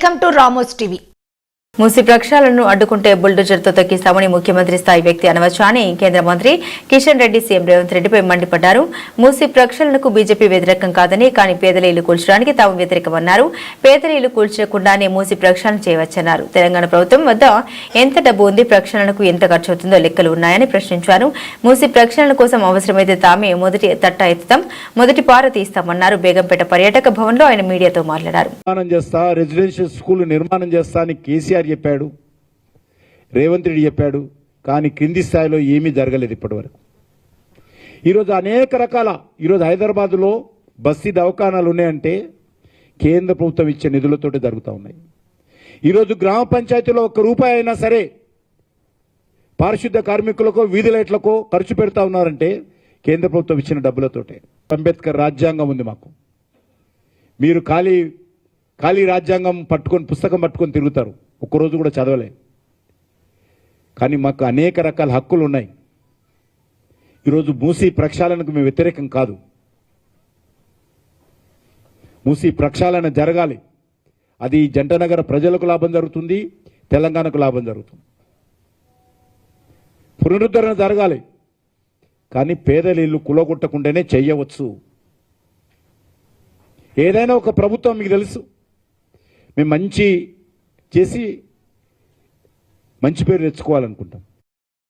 Welcome to Ramos TV మూసి ప్రక్షాళనను అడ్డుకుంటే బుల్డోజర్తో తొక్కిస్తామని ముఖ్యమంత్రి స్థాయి వ్యక్తి అనవచ్చా అని కేంద్ర మంత్రి కిషన్ రెడ్డి సీఎం రేవంత్ రెడ్డిపై మండిపడ్డారు. మూసి ప్రక్షాళనకు బీజేపీ వ్యతిరేకం కాదని కానీ పేదల ఇల్లు కూల్చడానికి తాము వ్యతిరేకమన్నారు. పేదల ఇల్లు కూల్చకుండానే మూసి ప్రక్షాళన చేయవచ్చన్నారు. తెలంగాణ ప్రభుత్వం వద్ద ఎంత డబ్బు ఉంది ప్రక్షాళనకు ఎంత ఖర్చు అవుతుందో లెక్కలు ఉన్నాయని ప్రశ్నించారు. మూసి ప్రక్షాళన కోసం అవసరమైతే తామే మొదటి తట్ట ఎత్తుతాం మొదటి పార తీస్తామన్నారు. బేగంపేట పర్యాటక భవన్లో ఆయన మీడియాతో మాట్లాడారు. నిర్మాణం చేస్తా రెసిడెన్షియల్ స్కూల్ నిర్మాణం చేస్తా అని కేసీఆర్ చెప్పాడు రేవంత్ రెడ్డి చెప్పాడు కానీ క్రింది స్థాయిలో ఏమీ జరగలేదు ఇప్పటివరకు. ఈరోజు అనేక రకాల ఈరోజు హైదరాబాదులో బస్తీ దవాఖానాలు ఉన్నాయంటే కేంద్ర ప్రభుత్వం ఇచ్చే నిధులతోటి జరుగుతూ ఉన్నాయి. ఈరోజు గ్రామ పంచాయతీలో ఒక్క రూపాయి అయినా సరే పారిశుద్ధ కార్మికులకో వీధి లైట్లకో ఖర్చు పెడతా ఉన్నారంటే కేంద్ర ప్రభుత్వం ఇచ్చిన డబ్బులతోటే. అంబేద్కర్ రాజ్యాంగం ఉంది మాకు. మీరు ఖాళీ ఖాళీ రాజ్యాంగం పట్టుకొని పుస్తకం పట్టుకొని తిరుగుతారు. ఒక్కరోజు కూడా చదవలే. కానీ మాకు అనేక రకాల హక్కులు ఉన్నాయి. ఈరోజు మూసీ ప్రక్షాళనకు మేము వ్యతిరేకం కాదు. మూసీ ప్రక్షాళన జరగాలి. అది జంటనగర ప్రజలకు లాభం జరుగుతుంది తెలంగాణకు లాభం జరుగుతుంది. పునరుద్ధరణ జరగాలి. కానీ పేదల ఇల్లు కులగొట్టకుండానే చెయ్యవచ్చు ఏదైనా ఒక ప్రభుత్వం మీకు తెలుసు. మేము మంచి చేసి మంచి పేరు తెచ్చుకోవాలనుకుంటాం.